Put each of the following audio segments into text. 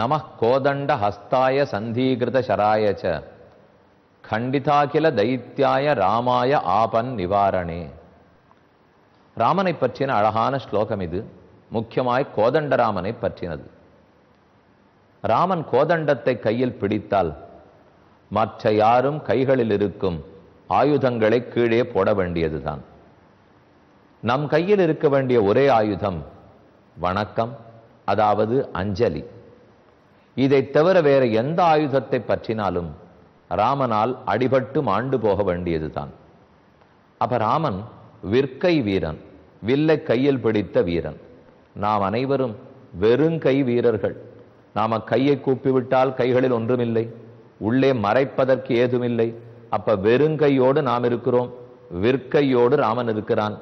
நம கோதண்ட ஹஸ்தாய சந்தீகிருத சராய ச. கண்டிதாகில தைத்தியாய ராமாய ஆபன் நிவாரணே. ராமனை பற்றின அழகான ஸ்லோகம் இது. முக்கியமாய் கோதண்டராமனை பற்றினது. ராமன் கோதண்டத்தை கையில் பிடித்தால் மற்ற யாரும் கைகளில் இருக்கும் ஆயுதங்களை கீழே போட வேண்டியதுதான். நம் கையில் இருக்க வேண்டிய ஒரே ஆயுதம் வணக்கம் அதாவது அஞ்சலி. இதை தவிர வேற எந்த ஆயுதத்தை பற்றினாலும் ராமனால் அடிபட்டு மாண்டு போக வேண்டியதுதான். அப்ப ராமன் விற்கை வீரன் வில்லை கையில் பிடித்த வீரன். நாம் அனைவரும் வெறுங்கை வீரர்கள். நாம கையை கூப்பிவிட்டால் கைகளில் ஒன்றுமில்லை. உள்ளே மறைப்பதற்கு ஏதுமில்லை. அப்ப வெறுங்கையோடு நாம் இருக்கிறோம். விற்கையோடு ராமன் இருக்கிறான்.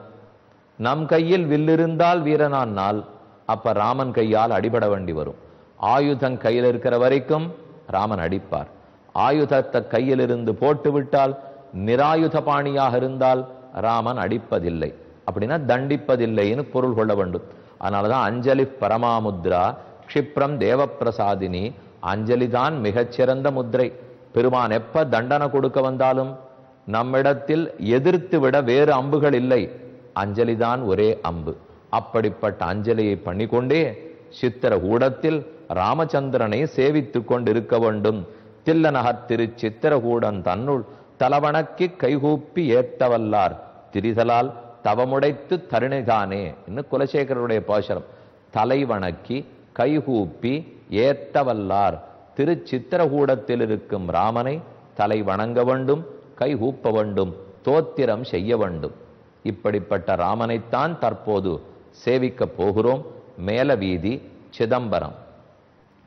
நம் கையில் வில்லிருந்தால் வீரனானால் அப்ப ராமன் கையால் அடிபட வேண்டி வரும். ஆயுதம் கையில் இருக்கிற வரைக்கும் ராமன் அடிப்பார். ஆயுதத்தை கையில் இருந்து போட்டு நிராயுத பாணியாக இருந்தால் ராமன் அடிப்பதில்லை. அப்படின்னா தண்டிப்பதில்லைன்னு பொருள் கொள்ள வேண்டும். அதனாலதான் அஞ்சலி பரமாமுத்ரா க்ஷிப்ரம் தேவப்பிரசாதினி அஞ்சலி தான் மிகச்சிறந்த முத்ரை. பெருமான் எப்ப தண்டனை கொடுக்க வந்தாலும் நம்மிடத்தில் எதிர்த்து விட வேறு அம்புகள் இல்லை. அஞ்சலிதான் ஒரே அம்பு. அப்படிப்பட்ட அஞ்சலியை பண்ணிக்கொண்டே சித்திர கூடத்தில் ராமச்சந்திரனை சேவித்துக் கொண்டிருக்க வேண்டும் தில்லநகர் திரு சித்திரகூடன் தன்னுள் தலவணக்கி கைகூப்பி ஏத்தவல்லார். திரிதலால் தவமுடைத்து தருணைதானே இன்னும் குலசேகரருடைய பாசரம். தலைவணக்கி கைகூப்பி ஏத்தவல்லார். திருச்சித்திரகூடத்தில் இருக்கும் ராமனை தலை வணங்க வேண்டும் கைகூப்ப வேண்டும் தோத்திரம் செய்ய வேண்டும். இப்படிப்பட்ட ராமனைத்தான் தற்போது சேவிக்க போகிறோம். மேல வீதி சிதம்பரம்.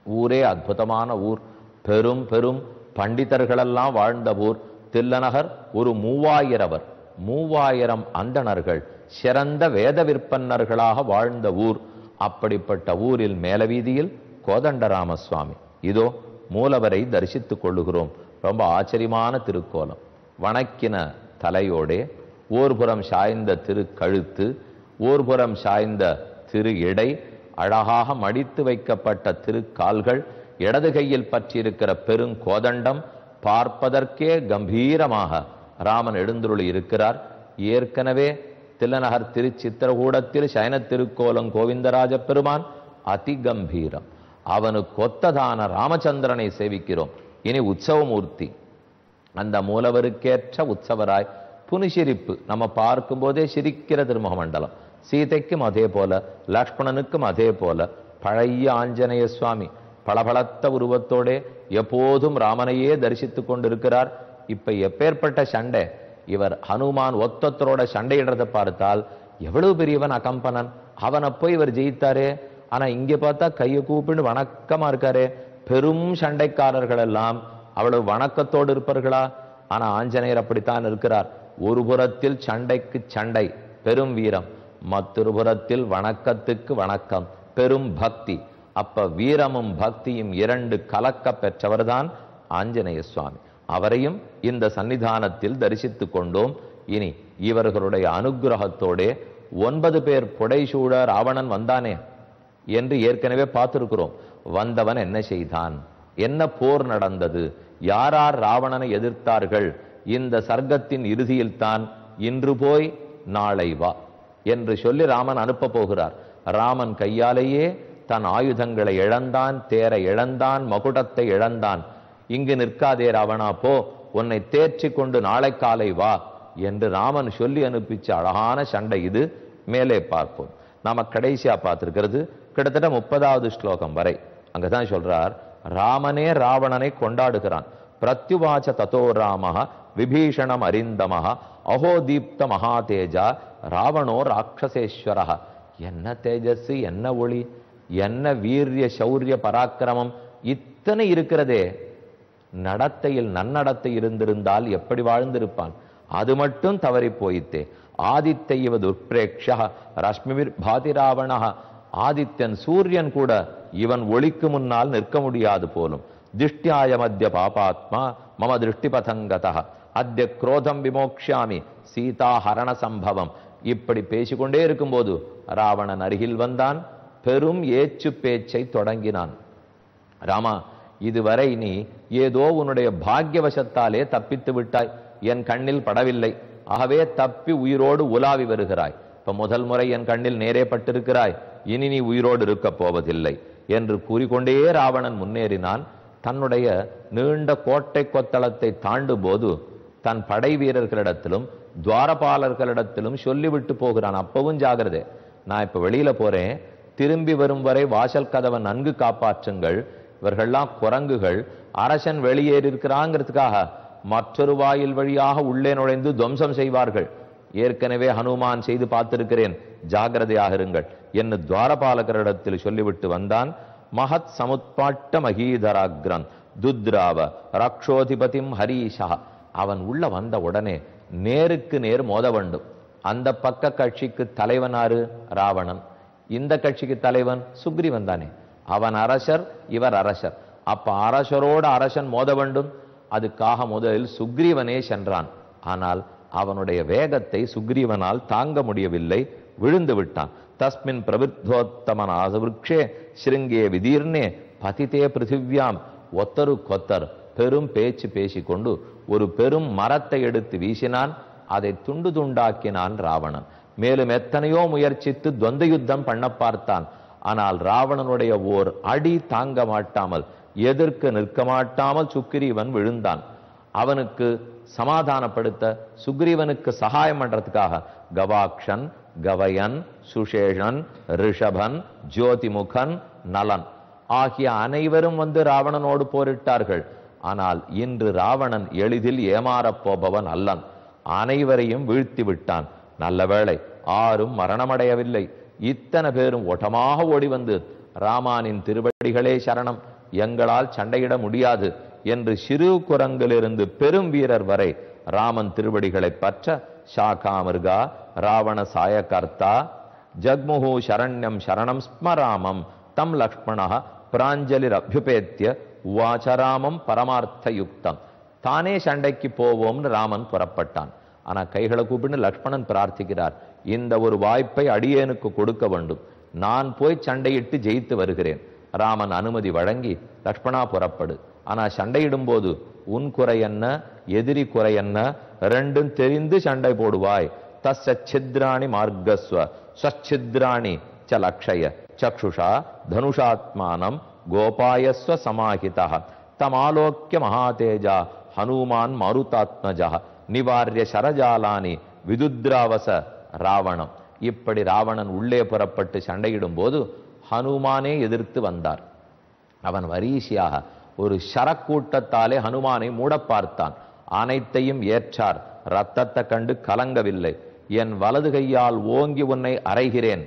ஊரே அற்புதமான ஊர். பெரும் பெரும் பண்டிதர்களெல்லாம் வாழ்ந்த ஊர். தில்லநகர் ஒரு மூவாயிரவர் மூவாயிரம் அந்தணர்கள் சிறந்த வேத விற்பன்னர்களாக வாழ்ந்த ஊர். அப்படிப்பட்ட ஊரில் மேல வீதியில் கோதண்டராம சுவாமி இதோ மூலவரை தரிசித்துக் கொள்ளுகிறோம். ரொம்ப ஆச்சரியமான திருக்கோலம். வணக்கின தலையோடே ஓர்புறம் சாய்ந்த திரு கழுத்து ஓர்புறம் சாய்ந்த திரு இடை அழகாக மடித்து வைக்கப்பட்ட திருக்கால்கள் இடது கையில் பற்றியிருக்கிற பெருங்கோதண்டம் பார்ப்பதற்கே கம்பீரமாக ராமன் எழுந்துருளி இருக்கிறார். ஏற்கனவே தில்லநகர் திருச்சித்திரகூடத்தில் சயன திருக்கோலம் கோவிந்தராஜ பெருமான் அதி கம்பீரம் அவனுக்கு ஒத்ததான ராமச்சந்திரனை சேவிக்கிறோம். இனி உற்சவமூர்த்தி. அந்த மூலவருக்கேற்ற உற்சவராய் புனிசிரிப்பு. நம்ம பார்க்கும்போதே சிரிக்கிற திருமுகமண்டலம். மண்டலம் சீதைக்கும் அதே போல லக்ஷ்மணனுக்கும் அதே போல பழைய ஆஞ்சநேய சுவாமி பளபளத்த உருவத்தோடே எப்போதும் ராமனையே தரிசித்துக் கொண்டிருக்கிறார். இப்ப எப்பேற்பட்ட சண்டை இவர் ஹனுமான் ஒத்தத்தரோட சண்டையிடுறதை பார்த்தால் எவ்வளவு பெரியவன் அகம்பனன். அவனை போய் இவர் ஜெயித்தாரே. ஆனா இங்க பார்த்தா கையை கூப்பிட்டு வணக்கமா இருக்காரே. பெரும் சண்டைக்காரர்கள் எல்லாம் அவ்வளவு வணக்கத்தோடு இருப்பார்களா? ஆனா ஆஞ்சநேயர் அப்படித்தான் இருக்கிறார். ஒரு புறத்தில் சண்டைக்கு சண்டை பெரும் வீரம். மத்திருபுறத்தில் வணக்கத்துக்கு வணக்கம். பெரும் பக்தி. அப்ப வீரமும் பக்தியும் இரண்டு கலக்க பெற்றவர்தான் ஆஞ்சநேய சுவாமி. அவரையும் இந்த சன்னிதானத்தில் தரிசித்துக் கொண்டோம். இனி இவர்களுடைய அனுகிரகத்தோடே ஒன்பது பேர் புடைசூழ ராவணன் வந்தானே என்று ஏற்கனவே பார்த்திருக்கிறோம். வந்தவன் என்ன செய்தான்? என்ன போர் நடந்தது? யாரார் ராவணனை எதிர்த்தார்கள்? இந்த சர்க்கத்தின் இறுதியில்தான் இன்று போய் நாளை வா. என்று சொல்லி ராமன் அனுப்ப போகிறார். ராமன் கையாலேயே தன் ஆயுதங்களை இழந்தான் தேரை இழந்தான் மகுடத்தை இழந்தான். இங்கு நிற்காதே ராவணா போ உன்னை தேர்ச்சி கொண்டு நாளை காலை வா என்று ராமன் சொல்லி அனுப்பிச்ச அழகான சண்டை இது. மேலே பார்ப்போம். நாம கடைசியா பார்த்திருக்கிறது. கிட்டத்தட்ட முப்பதாவது ஸ்லோகம் வரை. அங்கதான் சொல்றார் ராமனே ராவணனை கொண்டாடுகிறான். பிரத்யுவாச்ச ததோ ராம விபீஷணம் அரிந்தமஹ அஹோ தீப்த மகாதேஜா ராவணோ ராட்சசேஸ்வரா. என்ன தேஜஸ் என்ன ஒளி என்ன வீரிய சௌரிய பராக்கிரமம் இத்தனை இருக்கிறதே. நடத்தையில் நன்னடத்தை இருந்திருந்தால் எப்படி வாழ்ந்திருப்பான்? அது மட்டும் தவறி போயித்தே ஆதித்த இவ துர்பிரேக்ஷா ரஷ்மிவிர் பாதிராவணா. ஆதித்யன் சூரியன் கூட இவன் ஒளிக்கு முன்னால் நிற்க முடியாது போலும். திஷ்டியாய மத்திய பாபாத்மா மம திருஷ்டிபதங்கதா. அத்திய குரோதம் விமோக்ஷாமி சீதா ஹரண சம்பவம். இப்படி பேசிக்கொண்டே இருக்கும்போது ராவணன் அருகில் வந்தான். பெரும் ஏச்சு பேச்சை தொடங்கினான். ராமா இதுவரை நீ ஏதோ உன்னுடைய பாக்கியவசத்தாலே தப்பித்து விட்டாய். என் கண்ணில் படவில்லை. ஆகவே தப்பி உயிரோடு உலாவி வருகிறாய். இப்ப முதல் முறை என் கண்ணில் நேரே பட்டிருக்கிறாய். இனி நீ உயிரோடு இருக்கப் போவதில்லை என்று கூறிக்கொண்டே ராவணன் முன்னேறினான். தன்னுடைய நீண்ட கோட்டை கொத்தளத்தை தாண்டும் போது தன் படை வீரர்களிடத்திலும் துவாரபாலர்களிடத்திலும் சொல்லிவிட்டு போகிறான். அப்பவும் ஜாகிரதை. நான் இப்ப வெளியில போறேன். திரும்பி வரும் வரை வாசல் கதவை நன்கு காப்பாற்றுங்கள். இவர்கள்லாம் குரங்குகள். அரசன் வெளியேறி இருக்கிறாங்கிறதுக்காக மற்றொரு வாயில் வழியாக உள்ளே நுழைந்து துவம்சம் செய்வார்கள். ஏற்கனவே ஹனுமான் செய்து பார்த்திருக்கிறேன். ஜாகிரதையாக இருங்கள். என்று துவாரபாலகரிடத்தில் சொல்லிவிட்டு வந்தான் மகத் சமுத்பாட்ட மகீதராக்ரன். துத்ராவ ரக்ஷோதிபதிம் ஹரீஷா அவன் உள்ள வந்த உடனே நேருக்கு நேர் மோத வேண்டும் அந்த பக்க கட்சிக்கு தலைவனாரு ராவணன். இந்த கட்சிக்கு தலைவன் சுக்ரீவன் தானே. அவன் அரசர் இவர் அரசர். அப்ப அரசரோடு அரசன் மோத வேண்டும் அதுக்காக முதலில் சுக்ரீவனே சென்றான். ஆனால் அவனுடைய வேகத்தை சுக்ரீவனால் தாங்க முடியவில்லை. விழுந்து விட்டான். தஸ்மின் பிரபுத்தோத்தமன் ஆசவிருக்ஷே சிருங்கே விதீர்ணே பதிதே பிருத்திவியாம் ஒத்தரு கொத்தர். பெரும் பேச்சு பேசிக்கொண்டு ஒரு பெரும் மரத்தை எடுத்து வீசினான். அதை துண்டு துண்டாக்கினான் ராவணன். மேலும் எத்தனையோ முயற்சித்து துவந்த யுத்தம் பண்ண பார்த்தான். ஆனால் ராவணனுடைய ஓர் அடி தாங்க மாட்டாமல் எதிர்க்க நிற்க மாட்டாமல் சுக்கிரீவன் விழுந்தான். அவனுக்கு சமாதானப்படுத்த சுக்ரீவனுக்கு சகாயம் பண்றதுக்காக கவாக்ஷன் கவயன் சுஷேஷன் ரிஷபன் ஜோதிமுகன் நலன் ஆகிய அனைவரும் வந்து ராவணனோடு போரிட்டார்கள். ஆனால் இன்று ராவணன் எளிதில் ஏமாறப் போபவன் அல்லன். அனைவரையும் வீழ்த்தி விட்டான். நல்ல வேளை ஆரும் மரணமடையவில்லை. இத்தனை பேரும் ஓட்டமாக ஓடி வந்து ராமானின் திருவடிகளே சரணம். எங்களால் சண்டையிட முடியாது என்று சிறு குரங்கிலிருந்து பெரும் வீரர் வரை ராமன் திருவடிகளை பற்ற ஷாகாமிருகா ராவண சாயகர்த்தா ஜக்முஹு சரண்யம் சரணம் ஸ்மராமம் தம் லக்ஷ்மண பிராஞ்சலிர் அபியுபேத்திய உவாச்சராமம் பரமார்த்த யுக்தம் தானே சண்டைக்கு போவோம்னு ராமன் புறப்பட்டான். ஆனா கைகளை கூப்பிட்டு லக்ஷ்மணன் பிரார்த்திக்கிறார். இந்த ஒரு வாய்ப்பை அடியேனுக்கு கொடுக்க வேண்டும். நான் போய் சண்டையிட்டு ஜெயித்து வருகிறேன். ராமன் அனுமதி வழங்கி லக்ஷ்மணா புறப்படு. ஆனா சண்டையிடும் போது உன் குறை என்ன? எதிரி குறை என்ன? ரெண்டும் தெரிந்து சண்டை போடுவாய். தஸ்ய சித்ராணி மார்கஸ்வ ஸ்வச்சித்ராணி ச லக்ஷய. சக்ஷுஷா தனுஷாத்மானம் கோபாயஸ்வ சமாஹிதா தமாலோக்கிய மகாதேஜா ஹனுமான் மருதாத்மஜா நிவாரிய சரஜாலானி விதுத்ராவச ராவணம் இப்படி ராவணன் உள்ளே புறப்பட்டு சண்டையிடும் போது ஹனுமானே எதிர்த்து வந்தார். அவன் வரீசியாக ஒரு சரக்கூட்டத்தாலே ஹனுமானை மூட பார்த்தான் அனைத்தையும் ஏற்றார். ரத்தத்தை கண்டு கலங்கவில்லை. என் வலது கையால் ஓங்கி உன்னை அறைகிறேன்.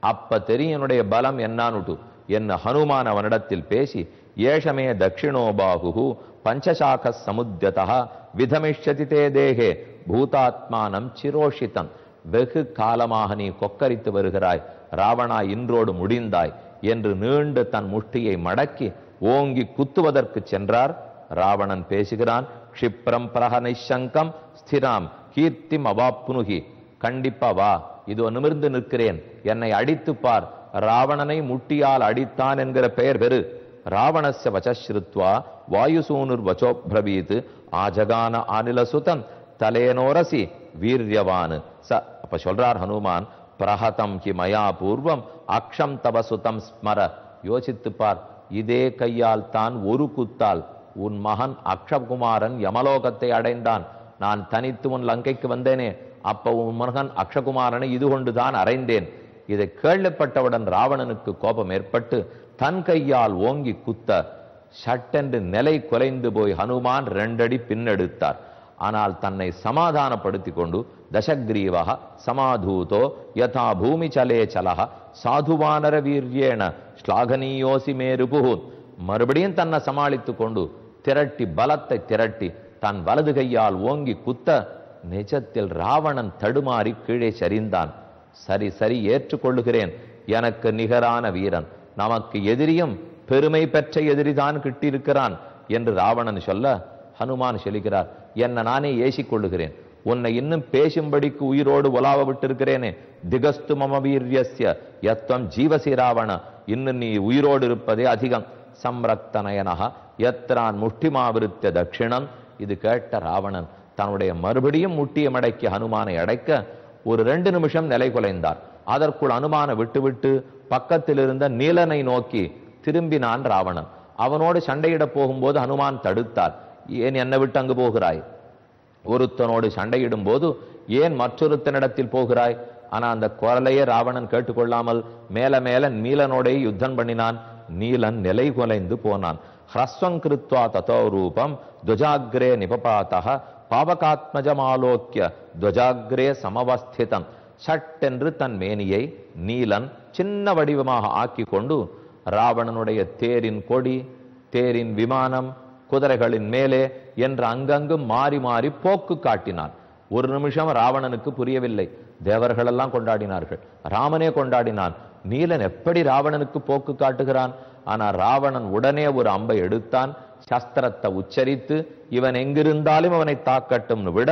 அப்ப தெரியும் என்னுடைய பலம் என்னான்னுட்டு என்ன ஹனுமான் அவனிடத்தில் பேசி ஏஷமே தட்சிணோபாகு பஞ்சசாக சமுத்தியதா விதமிஷதி தே தேகே பூதாத்மானம் சிரோஷிதம். வெகு காலமாக நீ கொக்கரித்து வருகிறாய். ராவணா இன்றோடு முடிந்தாய் என்று நீண்டு தன் முஷ்டியை மடக்கி ஓங்கி குத்துவதற்கு சென்றார். ராவணன் பேசுகிறான் க்ஷிப்ரம் பிரகனை சங்கம் ஸ்திராம் கீர்த்திம் அவாப்னுகி கண்டிப்பா வா. இதோ நிமிர்ந்து நிற்கிறேன். என்னை அடித்து பார். ராவணனை முட்டியால் அடித்தான் என்கிற பெயர் பெரு ராவணஸ்ய வசஸ்ருத்வா வாயுசூனுர் வச்சோப்ரவீத் ஆஜகான ஆனிலசுதம் தலேனோரசி வீரியவான். ச அப்ப சொல்றார் ஹனுமான் பிரஹதம் ஹி மயா பூர்வம். அக்ஷம் தவசுதம் ஸ்மர. யோசித்து பார். இதே கையால் தான் ஒரு குத்தால். உன் மகன் அக்ஷகுமாரன் யமலோகத்தை அடைந்தான். நான் தனித்து உன் லங்கைக்கு வந்தேனே. அப்போ உன் மகன் அக்ஷகுமாரனை இது கொண்டுதான் அறைந்தேன். இதை கேள்விப்பட்டவுடன் ராவணனுக்கு கோபம் ஏற்பட்டு தன் கையால் ஓங்கி குத்த சட்டென்று நிலை குலைந்து போய் ஹனுமான் ரெண்டடி பின்னெடுத்தார். ஆனால் தன்னை சமாதானப்படுத்தி கொண்டு தசக்ரீவக சமாதூதோ யதா பூமி சலே சலக சாதுவானர வீரியேன ஸ்லாகனீயோசி மேருபுகு மறுபடியும் தன்னை சமாளித்து கொண்டு திரட்டி பலத்தை திரட்டி தன் வலது கையால் ஓங்கி குத்த நிஜத்தில் ராவணன் தடுமாறி கீழே சரிந்தான். சரி சரி ஏற்றுக்கொள்ளுகிறேன். எனக்கு நிகரான வீரன். நமக்கு எதிரியும் பெருமை பெற்ற எதிரிதான் கிட்டியிருக்கிறான் என்று ராவணன் சொல்ல ஹனுமான் சொல்லுகிறார் என்ன நானே ஏசிக் கொள்ளுகிறேன் உன்னை இன்னும் பேசும்படிக்கு உயிரோடு உலாவ விட்டிருக்கிறேனே. திகஸ்து மம வீரியஸ்ய. யத்வம் ஜீவசி ராவண. இன்னும் நீ உயிரோடு இருப்பதே அதிகம். சம்ரக்தனயனஹ எத்ரான் முஷ்டிமாவிருத்த தட்சிணம். இது கேட்ட ராவணன். தன்னுடைய மறுபடியும் முட்டிய மடக்கி ஹனுமானை அடைக்க ஒரு ரெண்டு நிமிஷம் நிலை குலைந்தார். அதற்குள் அனுமான விட்டுவிட்டு பக்கத்தில் இருந்த நீலனை நோக்கி திரும்பினான் ராவணன். அவனோடு சண்டையிட போகும்போது ஹனுமான் தடுத்தார். ஏன் என்னை விட்டு அங்கு போகிறாய்? ஒருத்தனோடு சண்டையிடும் போது ஏன் மற்றொருத்தனிடத்தில் போகிறாய்? ஆனா அந்த குரலையே ராவணன் கேட்டுக்கொள்ளாமல் மேல மேல நீலனோடே யுத்தம் பண்ணினான். நீலன் நிலை குலைந்து போனான். ஹ்ரஸ்வம் கிருத்வா ததோ ரூபம் துஜாகிரே நிபபாத்தக பாவகாத்மஜமாலோக்கிய துவஜாகிரே சமவஸ்திதம். சட்டென்று தன் மேனியை நீலன் சின்ன வடிவமாக ஆக்கி கொண்டு ராவணனுடைய தேரின் கொடி தேரின் விமானம் குதிரைகளின் மேலே என்று அங்கங்கு மாறி மாறி போக்கு காட்டினான். ஒரு நிமிஷம் ராவணனுக்கு புரியவில்லை. தேவர்களெல்லாம் கொண்டாடினார்கள். ராமனே கொண்டாடினான். நீலன் எப்படி ராவணனுக்கு போக்கு காட்டுகிறான்? ஆனால் ராவணன் உடனே ஒரு அம்பை எடுத்தான். சஸ்திரத்தை உச்சரித்து இவன் எங்கிருந்தாலும் அவனை தாக்கட்டும்னு விட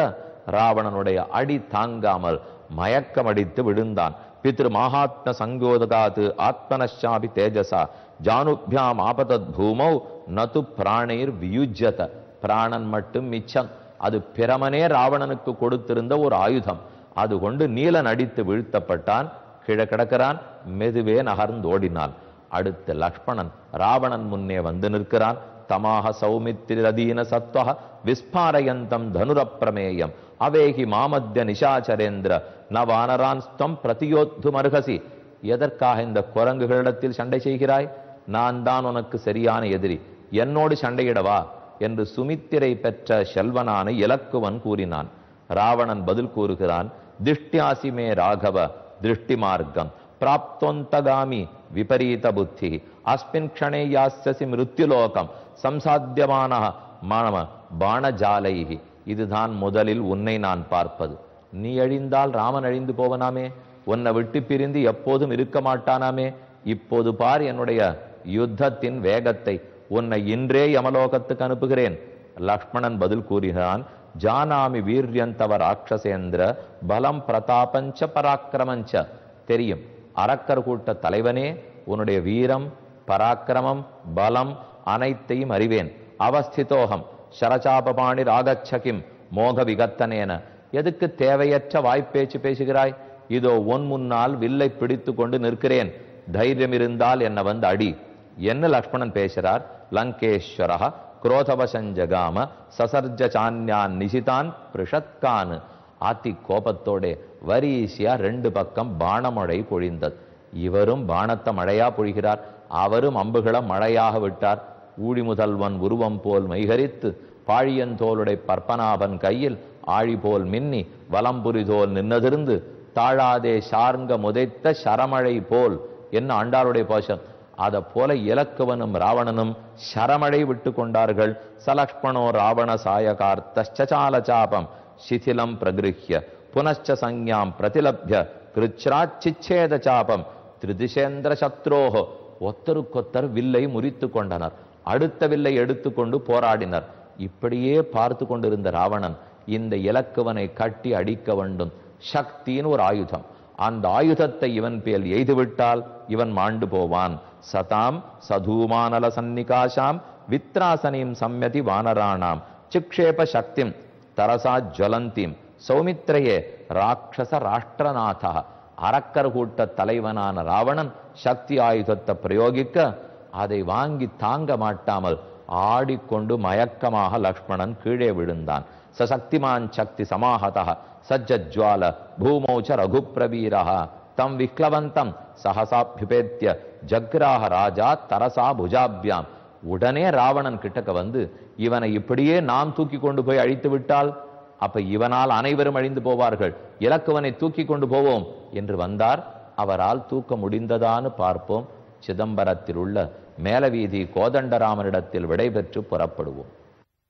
ராவணனுடைய அடி தாங்காமல் மயக்கம் அடித்து விழுந்தான். பித்ரு மகாத்ம சங்கோதகாது ஆத்மனஷாபி தேஜசா. ஜானுபியாம் ஆபதத் பூமௌ நது பிராணீர் வியுஜத பிராணன் மட்டும் மிச்சம். அது பிரமனே ராவணனுக்கு கொடுத்திருந்த ஒரு ஆயுதம். அது கொண்டு நீலன் அடித்து வீழ்த்தப்பட்டான். கீழே கிடக்கிறான். மெதுவே நகர்ந்து ஓடினான் அடுத்து லக்ஷ்மணன் ராவணன் முன்னே வந்து நிற்கிறான். தமாக சௌமித்திரதீன சத்வக விஸ்பாரயந்தம் தனுரப்பிரமேயம் அவேகி மாமத்திய நிஷாச்சரேந்திர ந வானரான்ஸ்தம் பிரதியோத்து மருகசி. எதற்காக இந்த குரங்குகளிடத்தில் சண்டை செய்கிறாய்? நான் தான் உனக்கு சரியான எதிரி. என்னோடு சண்டையிடவா? என்று சுமித்திரை பெற்ற செல்வனான இலக்குவன் கூறினான். ராவணன் பதில் கூறுகிறான் திருஷ்டியாசிமே ராகவ திருஷ்டி மார்க்கம். பிராப்தோந்தகாமி விபரீத புத்தி. அஸ்மின் க்ஷணே யாசசி மிருத்யுலோகம். சம்சாத்தியமான மாணவ பாணஜாலைகி இதுதான் முதலில் உன்னை நான் பார்ப்பது. நீ அழிந்தால் ராமன் அழிந்து போவனாமே. உன்னை விட்டு பிரிந்து எப்போதும் இருக்க மாட்டானாமே. இப்போது பார் என்னுடைய யுத்தத்தின் வேகத்தை. உன்னை இன்றே யமலோகத்துக்கு அனுப்புகிறேன். லக்ஷ்மணன் பதில் கூறுகிறான் ஜானாமி வீரியந்தவ ராட்சசேந்திர பலம் பிரதாபஞ்ச பராக்கிரமஞ்ச. தெரியும். அரக்கர் கூட்ட தலைவனே உன்னுடைய வீரம் பராக்கிரமம் பலம் அனைத்தையும் அறிவேன். அவஸ்திதோகம். சரசாபபாணி ராகச்சகிம். மோக விகத்தனேன எதுக்கு தேவையற்ற வாய்ப்பேச்சு பேசுகிறாய்? இதோ உன் முன்னால் வில்லை பிடித்து கொண்டு நிற்கிறேன். தைரியம் இருந்தால் என்ன வந்து அடி. என்ன லக்ஷ்மணன் பேசுறார் லங்கேஸ்வரா குரோதவசஞ்சகாம சசர்ஜ சான்யான் நிசிதான் பிரிஷத்கான். ஆத்தி கோபத்தோட வரிசையா ரெண்டு பக்கம் பானமழை பொழிந்தது. இவரும் பானத்தை மழையா பொழிகிறார். அவரும் அம்புகளை மழையாக விட்டார். ஊழி முதல்வன் உருவம் போல் மைகரித்து பாழியந்தோளுடைய பற்பனாபன் கையில் ஆழி போல் மின்னி வலம்புரிதோல் நின்னதிருந்து தாழாதே சார்ங்க முதைத்த சரமழை போல் என்ன ஆண்டாளுடைய பாஷம்? அத போல இலக்குவனும் ராவணனும் சரமழை விட்டு கொண்டார்கள். சலக்ஷ்மணோ ராவண சாயகார்த்தால சாபம் சிதிலம் பிரகிருஹ்ய புனச்ச சஞ்ஞாம் பிரதிலப்ய கிருச்ராச்சிச்சேத சாபம் திரிதிசேந்திர சத்ரோஹோ ஒத்தருக்கொத்தர் வில்லை முறித்து கொண்டனர். அடுத்த வில்லை எடுத்துக்கொண்டு போராடினர். இப்படியே பார்த்து கொண்டிருந்த ராவணன் இந்த இலக்குவனை கட்டி அடிக்க வேண்டும். சக்தின்னு ஒரு ஆயுதம். அந்த ஆயுதத்தை இவன் பேல் எய்துவிட்டால் இவன் மாண்டு போவான். சதாம் சதூமானல சந்நிகாசாம் வித்ராசனியும் சம்மதி வானராணாம். சிக்ஷேப சக்திம் தரசா ஜுவலந்தீம். சௌமித்ரையே ராட்சச ராஷ்டிரநாதா. அரக்கர் கூட்ட தலைவனான ராவணன் சக்தி ஆயுதத்தை பிரயோகிக்க அதை வாங்கி தாங்க மாட்டாமல் ஆடிக்கொண்டு மயக்கமாக லக்ஷ்மணன் கீழே விழுந்தான். சசக்திமான் சக்தி சமாஹதா சஜ்ஜஜ்வால பூமௌச்ச ரகுப்பிரவீரः தம் விக்லவந்தம் சஹசாபியுபேத்திய ஜக்ராஹ ராஜா தரசா புஜாபியாம். உடனே ராவணன் கிட்டக்க வந்து இவனை இப்படியே நாம் தூக்கி கொண்டு போய் அழித்து விட்டால்? அப்ப இவனால் அனைவரும் அழிந்து போவார்கள். இலக்குவனை தூக்கி கொண்டு போவோம். என்று வந்தார். அவரால் தூக்க முடிந்ததான்னு பார்ப்போம். சிதம்பரத்தில் உள்ள மேலவீதி கோதண்டராமனிடத்தில் விடைபெற்று புறப்படுவோம்.